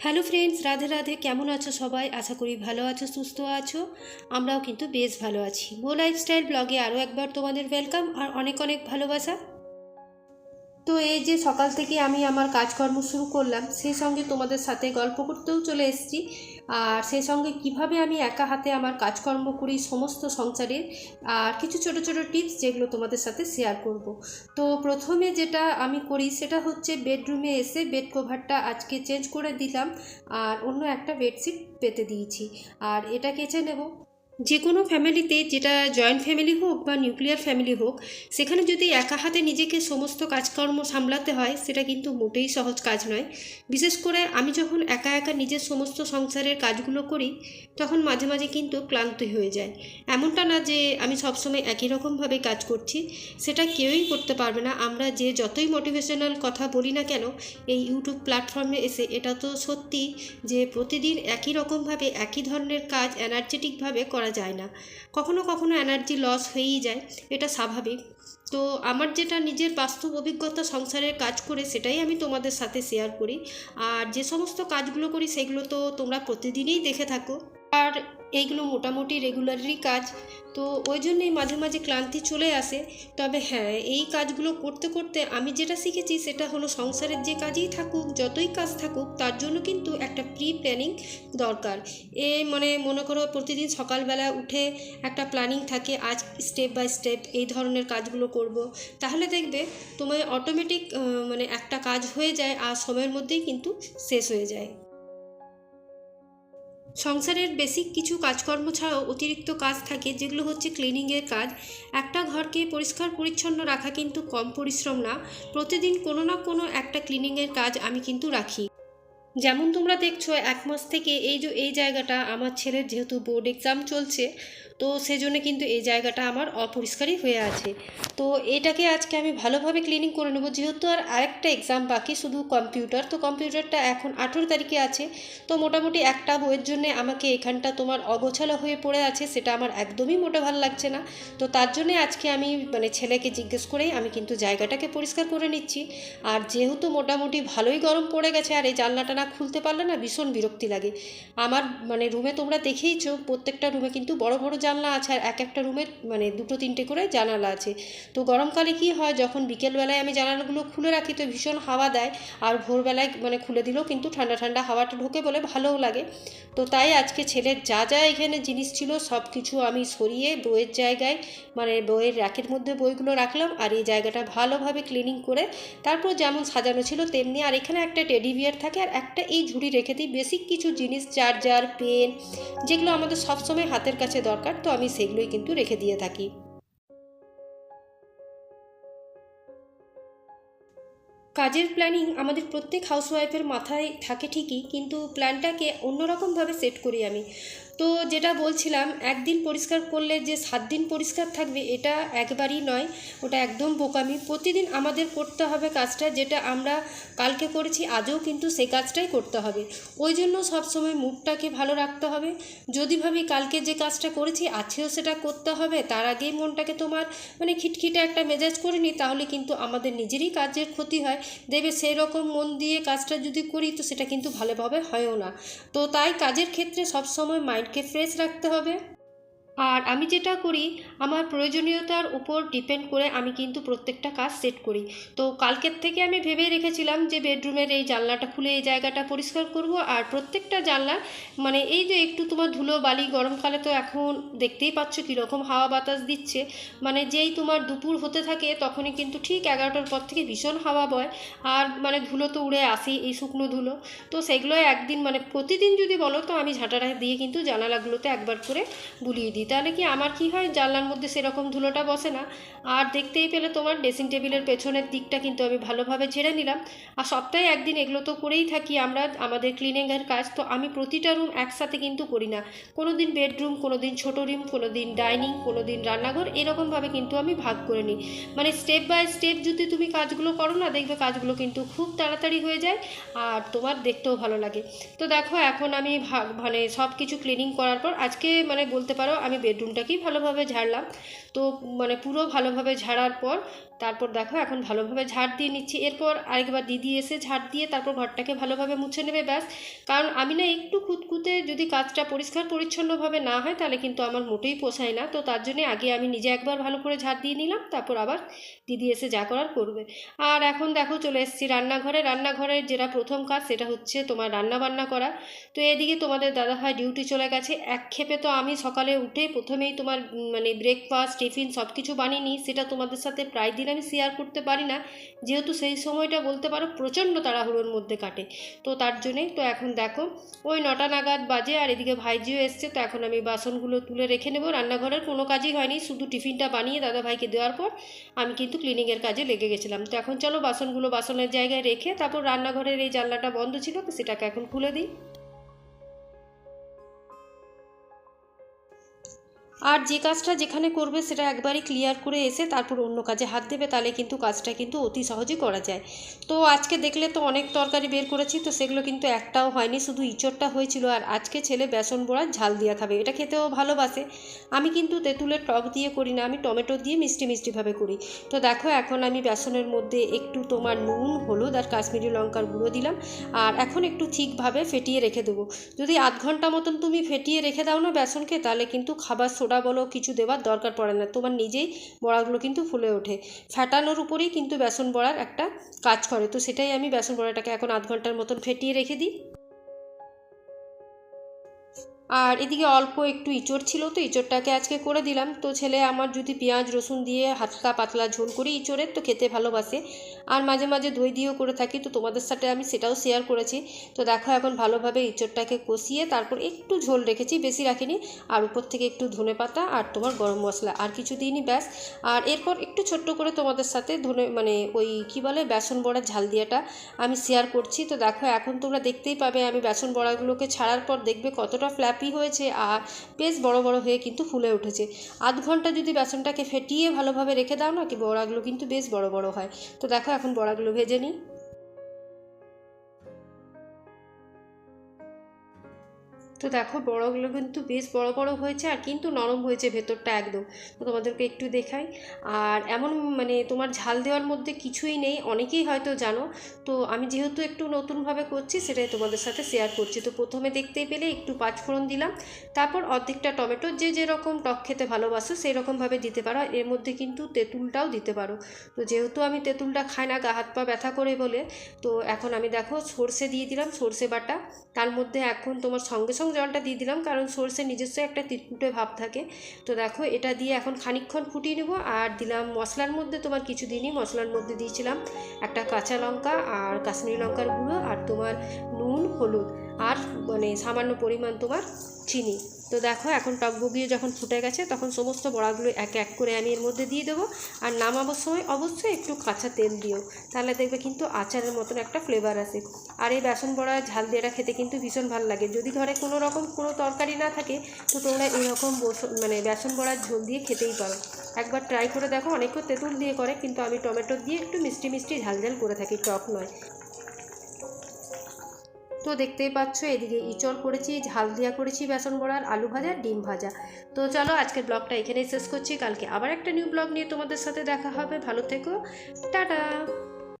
Hello friends Radhe Radhe, কেমন আছো সবাই? আশা করি ভালো আছো, সুস্থ আছো। আমরাও কিন্তু বেশ ভালো আছি। মো লাইফস্টাইল ব্লগে আরও একবার তোমাদের ওয়েলকাম আর অনেক অনেক ভালোবাসা। তো এই যে সকাল থেকে আমি আমার কাজকর্ম শুরু করলাম সেই সঙ্গে তোমাদের সাথে গল্প করতেও চলে এসেছি। আর সেই সঙ্গে কীভাবে আমি একা হাতে আমার কাজকর্ম করি, সমস্ত সংসারের, আর কিছু ছোট ছোট টিপস যেগুলো তোমাদের সাথে শেয়ার করব। তো প্রথমে যেটা আমি করি, সেটা হচ্ছে বেডরুমে এসে বেড কভারটা আজকে চেঞ্জ করে দিলাম, আর অন্য একটা বেডশিট পেতে দিয়েছি। আর এটা কেচে নেব। যে কোনো ফ্যামিলিতে, যেটা জয়েন্ট ফ্যামিলি হোক বা নিউক্লিয়ার ফ্যামিলি হোক, সেখানে যদি একা হাতে নিজেকে সমস্ত কাজকর্ম সামলাতে হয়, সেটা কিন্তু মোটেই সহজ কাজ নয়। বিশেষ করে আমি যখন একা একা নিজের সমস্ত সংসারের কাজগুলো করি, তখন মাঝে মাঝে কিন্তু ক্লান্ত হয়ে যায়। এমনটা না যে আমি সবসময় একই রকমভাবে কাজ করছি, সেটা কেউই করতে পারবে না। আমরা যে যতই মোটিভেশনাল কথা বলি না কেন, এই ইউটিউব প্ল্যাটফর্মে এসে এটা তো সত্যি যে প্রতিদিন একই রকমভাবে একই ধরনের কাজ এনার্জেটিকভাবে করা যায় না। কখনো কখনো এনার্জি লস হয়েই যায়, এটা স্বাভাবিক। তো আমার যেটা নিজের বাস্তব অভিজ্ঞতা সংসারের কাজ করে সেটাই আমি তোমাদের সাথে শেয়ার করি। আর যে সমস্ত কাজগুলো করি সেগুলো তো তোমরা প্রতিদিনই দেখে থাকো। আর এইগুলো মোটামুটি রেগুলারই কাজ। তো ওই জন্যই মাঝে মাঝে ক্লান্তি চলে আসে। তবে হ্যাঁ এই কাজগুলো করতে করতে আমি যেটা শিখেছি সেটা হলো সংসারের যে কাজই থাকুক, যতই কাজ থাকুক, তার জন্য কিন্তু একটা প্রি প্ল্যানিং দরকার। এ মানে মনে করো প্রতিদিন সকালবেলা উঠে একটা প্ল্যানিং থাকে, আজ স্টেপ বাই স্টেপ এই ধরনের কাজগুলো করব। তাহলে দেখবে তোমার অটোমেটিক মানে একটা কাজ হয়ে যায় আর সময়ের মধ্যেই কিন্তু শেষ হয়ে যায়। সংসারের বেসিক কিছু কাজকর্ম ছাড়াও অতিরিক্ত কাজ থাকে, যেগুলো হচ্ছে ক্লিনিংয়ের কাজ। একটা ঘরকে পরিষ্কার পরিচ্ছন্ন রাখা কিন্তু কম পরিশ্রম না। প্রতিদিন কোনো না কোনো একটা ক্লিনিংয়ের কাজ আমি কিন্তু রাখি। যেমন তোমরা দেখছ, এক মাস থেকে এই যে, এই জায়গাটা আমার ছেলের যেহেতু বোর্ড এক্সাম চলছে তো সেজন্য কিন্তু এই জায়গাটা আমার অপরিষ্কারই হয়ে আছে। তো এটাকে আজকে আমি ভালোভাবে ক্লিনিং করে নেব। যেহেতু আর আরেকটা এক্সাম বাকি, শুধু কম্পিউটার তো কম্পিউটারটা এখন আঠেরো তারিখে আছে। তো মোটামুটি একটা বইয়ের জন্য আমাকে এখানটা তোমার অগোছালো হয়ে পড়ে আছে, সেটা আমার একদমই মোটে ভালো লাগছে না। তো তার জন্যে আজকে আমি মানে ছেলেকে জিজ্ঞেস করেই আমি কিন্তু জায়গাটাকে পরিষ্কার করে নিচ্ছি। আর যেহেতু মোটামুটি ভালোই গরম পড়ে গেছে, আর এই জানলাটা না খুলতে পারলে না ভীষণ বিরক্তি লাগে। আমার মানে রুমে তোমরা দেখেইছো, প্রত্যেকটা রুমে কিন্তু বড় বড় জানলা আছে আর এক একটা রুমে মানে দুটো তিনটে করে জানালা আছে। তো গরমকালে কি হয়, যখন বিকেলবেলায় আমি জানালাগুলো খুলে রাখি, তো ভীষণ হাওয়া দেয় আর ভোরবেলায় মানে খুলে দিলেও কিন্তু ঠান্ডা ঠান্ডা হাওয়াটা ঢোকে বলে ভালোও লাগে। তো তাই আজকে ছেলের যা যা এখানে জিনিস ছিল সব কিছু আমি সরিয়ে বইয়ের জায়গায় মানে বইয়ের র্যাকের মধ্যে বইগুলো রাখলাম আর এই জায়গাটা ভালোভাবে ক্লিনিং করে তারপর যেমন সাজানো ছিল তেমনি আর এখানে একটা টেডি বিয়ার থাকে আর একটা এই ঝুড়ি রেখে দিই। বেসিক কিছু জিনিস, চার্জার, পেন যেগুলো আমাদের সবসময় হাতের কাছে দরকার তো আমি সেগুলোই কিন্তু রেখে দিয়ে থাকি। কাজের প্ল্যানিং আমাদের প্রত্যেক হাউসওয়াইফের মাথায় থাকে ঠিকই, কিন্তু প্ল্যানটাকে অন্যরকমভাবে সেট করি আমি। তো যেটা বলছিলাম, একদিন পরিষ্কার করলে যে সাত দিন পরিষ্কার থাকবে, এটা একবারই নয়, ওটা একদম বোকামি। প্রতিদিন আমাদের করতে হবে কাজটা যেটা আমরা কালকে করেছি, আজও কিন্তু সেই কাজটাই করতে হবে। ওই জন্য সবসময় মুডটাকে ভালো রাখতে হবে। যদি ভাবি কালকে যে কাজটা করেছি, আজকেও সেটা করতে হবে, তার আগেই মনটাকে তোমার মানে খিটখিটে একটা মেজাজ করে নিই, তাহলে কিন্তু আমাদের নিজেরই কাজের ক্ষতি হয়। দেবে সেই রকম মন দিয়ে কাজটা যদি করি, তো সেটা কিন্তু ভালোভাবে হয়ও না। তো তাই কাজের ক্ষেত্রে সবসময় মাইন্ডকে ফ্রেশ রাখতে হবে? আর আমি যেটা করি, আমার প্রয়োজনীয়তার উপর ডিপেন্ড করে আমি কিন্তু প্রত্যেকটা কাজ সেট করি। তো কালকের থেকে আমি ভেবেই রেখেছিলাম যে বেডরুমের এই জানলাটা খুলে এই জায়গাটা পরিষ্কার করব আর প্রত্যেকটা জানলা মানে এই যে একটু তোমার ধুলো, বালি গরমকালে তো এখন দেখতেই পাচ্ছ কীরকম হাওয়া বাতাস দিচ্ছে। মানে যেই তোমার দুপুর হতে থাকে তখনই কিন্তু ঠিক এগারোটার পর থেকে ভীষণ হাওয়া বয়। আর মানে ধুলো তো উড়ে আসেই এই শুকনো ধুলো। তো সেগুলো একদিন মানে প্রতিদিন যদি বলো তো আমি ঝাঁটাটা দিয়ে কিন্তু জানালাগুলোতে একবার করে বুলিয়ে দিই। তাহলে কি আমার কি হয়? জানলার মধ্যে সেরকম ধুলোটা বসে না। আর দেখতেই পেলে তোমার ড্রেসিং টেবিলের পেছনের দিকটা কিন্তু আমি ভালোভাবে ঝেড়ে নিলাম। আর সপ্তাহে একদিন এগুলো তো করেই থাকি আমরা, আমাদের ক্লিনিংয়ের কাজ। তো আমি প্রতিটা রুম একসাথে কিন্তু করি না। কোনো দিন বেডরুম কোনো দিন ছোটো রুম কোনো দিন ডাইনিং কোনো দিন রান্নাঘর, এরকমভাবে কিন্তু আমি ভাগ করে নিই। মানে স্টেপ বাই স্টেপ যদি তুমি কাজগুলো করো না, দেখবে কাজগুলো কিন্তু খুব তাড়াতাড়ি হয়ে যায় আর তোমার দেখতেও ভালো লাগে। তো দেখো, এখন আমি ভাগ মানে সব কিছু ক্লিনিং করার পর, আজকে মানে বলতে পারো আমি আমি বেডরুমটাকেই ভালোভাবে ঝাড়লাম। তো মানে পুরো ভালোভাবে ঝাড়ার পর তারপর দেখো এখন ভালোভাবে ঝাড় দিয়ে নিচ্ছি। এরপর আরেকবার দিদি এসে ঝাড় দিয়ে তারপর ঘরটাকে ভালোভাবে মুছে নেবে ব্যাস। কারণ আমি না একটু খুঁতখুঁতে যদি কাজটা পরিষ্কার পরিচ্ছন্নভাবে না হয় তাহলে কিন্তু আমার মোটেই পোষায় না। তো তার জন্য আগে আমি নিজে একবার ভালো করে ঝাড় দিয়ে নিলাম, তারপর আবার দিদি এসে যা করার করবে। আর এখন দেখো চলে এসেছি রান্নাঘরে। রান্নাঘরের যেটা প্রথম কাজ সেটা হচ্ছে তোমার রান্না বান্না করা। তো এদিকে তোমাদের দাদা ভাই ডিউটি চলে গেছে। এক ক্ষেপে তো আমি সকালে উঠে প্রথমেই তোমার মানে ব্রেকফাস্ট টিফিন সব কিছু বানিয়ে নিই। সেটা তোমাদের সাথে প্রায় দিন আমি শেয়ার করতে পারি না। যেহেতু সেই সময়টা বলতে পারো প্রচণ্ড তাড়াহুড়োর মধ্যে কাটে। তো তার জন্যেই তো এখন দেখো, ওই নটা নাগাদ বাজে আর এদিকে ভাইজিও এসছে। তো এখন আমি বাসনগুলো তুলে রেখে নেব। রান্নাঘরের কোনো কাজই হয়নি, শুধু টিফিনটা বানিয়ে দাদা ভাইকে দেওয়ার পর আমি কিন্তু ক্লিনিংয়ের কাজে লেগে গেছিলাম। তো এখন চলো বাসনগুলো বাসনের জায়গায় রেখে তারপর রান্নাঘরের এই জানলাটা বন্ধ ছিল, তো সেটাকে এখন খুলে দিই। আর যে কাজটা যেখানে করবে সেটা একবারই ক্লিয়ার করে এসে তারপর অন্য কাজে হাত দেবে, তাহলে কিন্তু কাজটা কিন্তু অতি সহজেই করা যায়। তো আজকে দেখলে তো অনেক তরকারি বের করেছি, তো সেগুলো কিন্তু একটাও হয়নি, শুধু ইঁচড়টা হয়েছিল। আর আজকে ছেলে বেসন বড়ার ঝাল দিয়া খাবে। এটা খেতেও ভালোবাসে। আমি কিন্তু তেঁতুলের টক দিয়ে করি না, আমি টমেটো দিয়ে মিষ্টি মিষ্টিভাবে করি। তো দেখো, এখন আমি বেসনের মধ্যে একটু তোমার নুন, হলুদ আর কাশ্মীরি লঙ্কার গুঁড়ো দিলাম। আর এখন একটু ঠিকভাবে ফেটিয়ে রেখে দেবো। যদি আধ ঘণ্টা মতন তুমি ফেটিয়ে রেখে দাও না বেসনকে, তাহলে কিন্তু খাবার সোডা বলো, কিছু দেওয়ার দরকার পড়ে না। তোমার নিজেই বড়াগুলো কিন্তু ফুলে ওঠে। ফ্যাটানোর উপরেই কিন্তু বেসন বড়ার একটা কাজ করে। তো সেটাই আমি বেসন বড়াটাকে এখন আধ ঘণ্টার মতন ফেটিয়ে রেখে দিই। আর এদিকে অল্প একটু ইঁচড় ছিল তো, ইঁচড়টাকে আজকে করে দিলাম। তো ছেলে আমার যদি পেঁয়াজ, রসুন দিয়ে হালকা পাতলা ঝোল করি ইঁচড়ের, তো খেতে ভালোবাসে। আর মাঝে মাঝে দই দিয়েও করে থাকি, তো তোমাদের সাথে আমি সেটাও শেয়ার করেছি। তো দেখো এখন ভালোভাবে ইঁচড়টাকে কষিয়ে তারপর একটু ঝোল রেখেছি, বেশি রাখিনি। আর উপর থেকে একটু ধনে পাতা আর তোমার গরম মশলা, আর কিছু দিইনি ব্যাস। আর এরপর একটু ছোট্ট করে তোমাদের সাথে ধনে মানে ওই কি বলে, বেসন বড়ার ঝাল দিয়াটা আমি শেয়ার করছি। তো দেখো এখন তোমরা দেখতেই পাবে আমি বেসন বড়াগুলোকে ছাড়ার পর দেখবে কতটা ফ্ল্যাপি হয়েছে আর বেশ বড় বড় হয়ে কিন্তু ফুলে উঠেছে। আধ ঘণ্টা যদি বেসনটাকে ফেটিয়ে ভালোভাবে রেখে দাও না, কি বড়াগুলো কিন্তু বেশ বড় বড় হয়। তো দেখো এখন বড়াগুলো ভেজে নিই। তো দেখো, বড়গুলো কিন্তু বেশ বড় বড় হয়েছে আর কিন্তু নরম হয়েছে ভেতরটা একদম। তো তোমাদেরকে একটু দেখাই। আর এমন মানে তোমার ঝাল দেওয়ার মধ্যে কিছুই নেই, অনেকেই হয়তো জানো। তো আমি যেহেতু একটু নতুনভাবে করছি, সেটাই তোমাদের সাথে শেয়ার করছি। তো প্রথমে দেখতেই পেলে একটু পাঁচফোড়ন দিলাম, তারপর অর্ধেকটা টমেটো যে যেরকম টক খেতে ভালোবাসো সেই রকমভাবে দিতে পারো। এর মধ্যে কিন্তু তেঁতুলটাও দিতে পারো। তো যেহেতু আমি তেঁতুলটা খাই না, গা হাত পা ব্যথা করে বলে, তো এখন আমি দেখো সর্ষে দিয়ে দিলাম সর্ষে বাটা। তার মধ্যে এখন তোমার সঙ্গে সঙ্গে জলটা দিয়ে দিলাম, কারণ সর্ষের নিজস্ব একটা তিতকুটে ভাব থাকে। তো দেখো, এটা দিয়ে এখন খানিকক্ষণ ফুটিয়ে নেব। আর দিলাম মশলার মধ্যে তোমার কিছু দিনই মশলার মধ্যে দিয়েছিলাম একটা কাঁচা লঙ্কা আর কাশ্মীরি লঙ্কার গুঁড়ো আর তোমার নুন, হলুদ। আর মানে সামান্য পরিমাণ তোমার চিনি। তো দেখো, এখন টক বগিয়ে যখন ফুটে গেছে, তখন সমস্ত বড়াগুলো এক এক করে আমি এর মধ্যে দিয়ে দেবো। আর নামাবার সময় অবশ্যই একটু কাঁচা তেল দিও। তাহলে দেখবে কিন্তু আচারের মতন একটা ফ্লেভার আসে। আর এই বেসন বড়া ঝাল দিয়ে খেতে কিন্তু ভীষণ ভালো লাগে। যদি ঘরে কোনো রকম কোনো তরকারি না থাকে, তো তোমরা এরকম বস- মানে বেসন বড়ার ঝোল দিয়ে খেতেই পারো। একবার ট্রাই করে দেখো অনেকেও তেঁতুল দিয়ে করে, কিন্তু আমি টমেটো দিয়ে একটু মিষ্টি মিষ্টি ঝাল ঝাল করে থাকি, টক নয়। তো দেখতেই পাচ্ছ, এদিকে ইচড় করেছি ঝাল দিয়া করেছি বেসন বড়ার, আলু ভাজা, ডিম ভাজা। তো চলো, আজকের ব্লগটা এখানেই শেষ করছি। কালকে আবার একটা নিউ ব্লগ নিয়ে তোমাদের সাথে দেখা হবে। ভালো থেকো। টাটা!